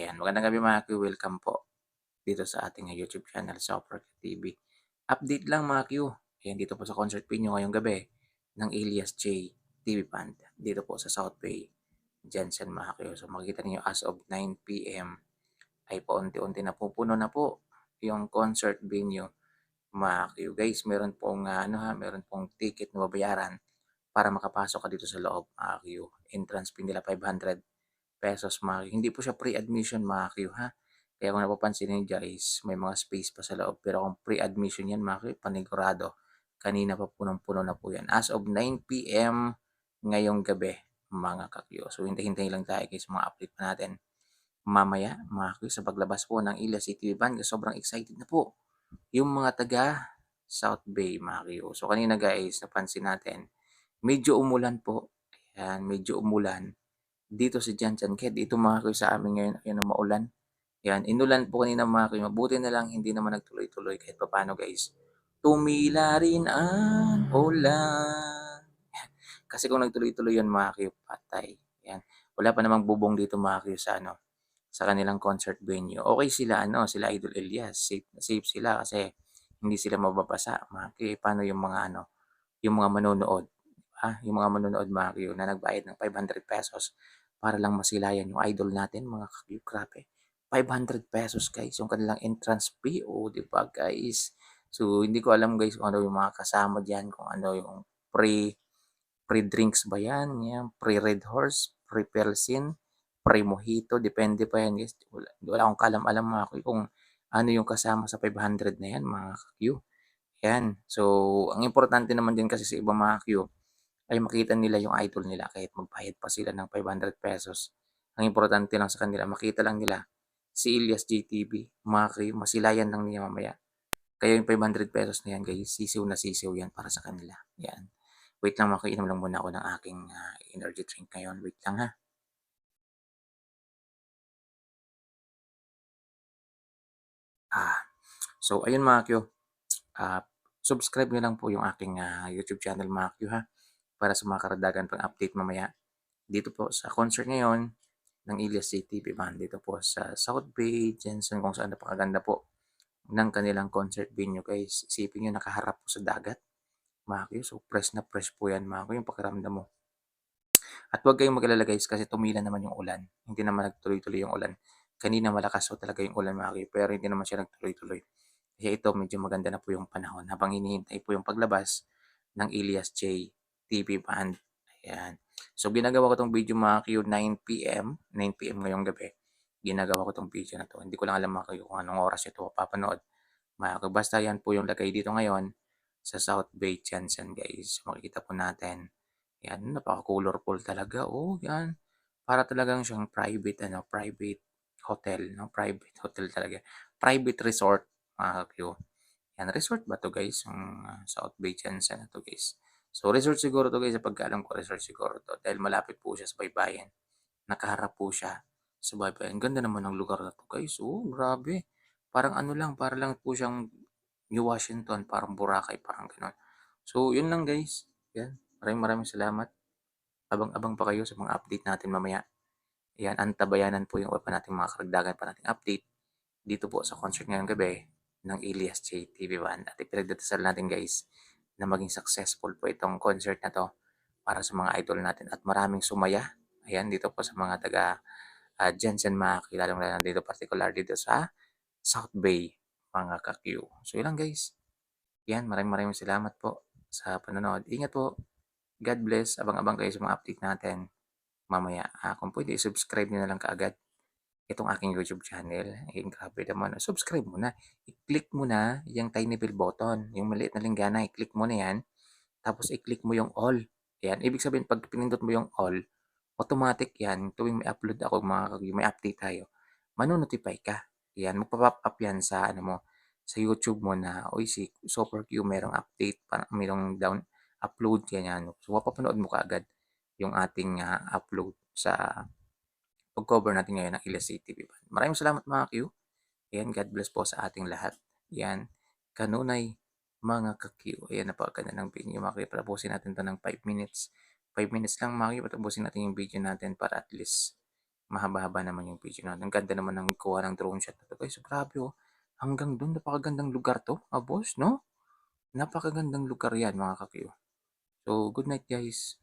Ayan, magandang gabi mga Q. Welcome po dito sa ating YouTube channel, Software TV. Update lang mga Q. Ayan, dito po sa concert venue ngayong gabi ng Elias J. TV Band. Dito po sa South Bay, Jensen mga Q. So makikita niyo as of 9pm ay paunti-unti na pupuno na po yung concert venue mga Q. Guys, meron pong ah, ano ha, meron pong ticket na babayaran para makapasok ka dito sa loob mga Q. Entrance fee nila 500 pesos mga. Hindi po siya pre-admission mga Q ha. Kaya kung napapansin niyo guys, may mga space pa sa loob. Pero kung pre-admission yan mga Q, panigurado. Kanina pa punong-puno na po yan. As of 9pm ngayong gabi mga kakyo. So hintay-hintay lang tayo guys mga update pa natin. Mamaya mga Q, sa paglabas po ng Ila City Band, sobrang excited na po yung mga taga South Bay mga Q. So kanina guys, napansin natin, medyo umulan po. Ayan, medyo umulan dito si Janjan Ked. Dito mga Q sa amin ngayon, ayun maulan. Yan, inulan po kanina mga Q. Mabuti na lang hindi naman nagtuloy-tuloy kahit paano guys. Tumila rin ang ulan. Kasi kung nagtuloy-tuloy yun mga Q, patay. Yan. Wala pa namang bubong dito mga Q sa ano sa kanilang concert venue. Okay sila ano, sila Idol Elias. Safe, safe sila kasi hindi sila mababasa. Q, paano yung mga ano, yung mga manonood. Ah, yung mga manonood Q na nagbayad ng 500 pesos para lang masilayan yung idol natin mga kakyu. Grabe. 500 pesos guys yung kanilang entrance fee. O, di ba guys? So, hindi ko alam guys kung ano yung mga kasama diyan, kung ano yung pre pre drinks ba yan, yan pre red horse, pre pelsin, pre mojito, depende pa yan guys. Wala, wala akong kalam-alam mga kakyu kung ano yung kasama sa 500 na yan mga kakyu. Yan. So, ang importante naman din kasi sa ibang mga kakyu, ay makita nila yung idol nila kahit magbayad pa sila ng 500 pesos. Ang importante lang sa kanila, makita lang nila si Ilyas JTV, mga kayo, masilayan lang niya mamaya. Kaya yung 500 pesos na yan guys, sisiw na sisiw yan para sa kanila. Yan. Wait lang, makainom lang muna ako ng aking uh, energy drink ngayon. Wait lang ha. Ah, so ayun mga Q, uh, subscribe nyo lang po yung aking uh, YouTube channel mga Q ha para sa mga karadagan pang update mamaya. Dito po sa concert ngayon ng Ilias JTV Band. Dito po sa South Bay, Jensen, kung saan napakaganda po ng kanilang concert venue guys. Isipin nyo nakaharap po sa dagat. Mga so fresh na fresh po yan mga yung pakiramdam mo. At huwag kayong mag guys kasi tumila naman yung ulan. Hindi naman nagtuloy-tuloy yung ulan. Kanina malakas po talaga yung ulan mga pero hindi naman siya nagtuloy-tuloy. Kaya ito medyo maganda na po yung panahon habang hinihintay po yung paglabas ng Ilias J TV band. Ayan. So, ginagawa ko tong video mga Q 9pm. 9pm ngayong gabi. Ginagawa ko tong video na to. Hindi ko lang alam mga Q kung anong oras ito papanood. Mga Q, basta yan po yung lagay dito ngayon sa South Bay Jensen guys. Makikita po natin. Yan, napaka-colorful talaga. Oh, yan. Para talagang siyang private, ano, private hotel, no? Private hotel talaga. Private resort, mga Q. Yan, resort ba to guys? Yung uh, South Bay Jensen na to guys. So, resort siguro to guys, sa pagkaalam ko, resort siguro to. Dahil malapit po siya sa baybayin. Nakaharap po siya sa baybayin. Ganda naman ng lugar na to guys. Oh, grabe. Parang ano lang, para lang po siyang New Washington, parang Boracay, parang gano'n. So, yun lang guys. Yan. Maraming maraming salamat. Abang-abang pa kayo sa mga update natin mamaya. Yan, antabayanan po yung pa natin mga karagdagan pa nating update dito po sa concert ngayong gabi ng Elias J TV Band. At ipinagdadasal natin guys na maging successful po itong concert na to para sa mga idol natin at maraming sumaya. Ayan, dito po sa mga taga uh, Jensen Maki, lalong lalo dito particular dito sa South Bay, mga ka-Q. So, yun lang guys. Yan, maraming maraming salamat po sa panonood. Ingat po. God bless. Abang-abang kayo sa mga update natin mamaya. Ah, kung pwede, subscribe nyo na lang kaagad itong aking YouTube channel. Eh, grabe naman. Subscribe mo na. I-click mo na yung tiny bell button. Yung maliit na linggana, i-click mo na yan. Tapos i-click mo yung all. Yan. Ibig sabihin, pag pinindot mo yung all, automatic yan. Tuwing may upload ako, mga may update tayo, manonotify ka. Yan. Magpa-pop up yan sa, ano mo, sa YouTube mo na, oy, si Super Q, merong update, merong down, upload, yan yan. So, mapapanood mo kaagad yung ating uh, upload sa pag-cover natin ngayon ng Ila City Band. Maraming salamat mga Q. Ayan, God bless po sa ating lahat. Yan, kanunay mga ka-Q. Ayan, napakaganda ng video mga Q. Patapusin natin to ng 5 minutes. 5 minutes lang mga Q. Patapusin natin yung video natin para at least mahaba-haba naman yung video natin. Ang ganda naman ng kuha ng drone shot na to guys. Grabe oh. Hanggang doon, napakagandang lugar to, ah, boss, no? Napakagandang lugar yan mga kakyo. So, good night guys.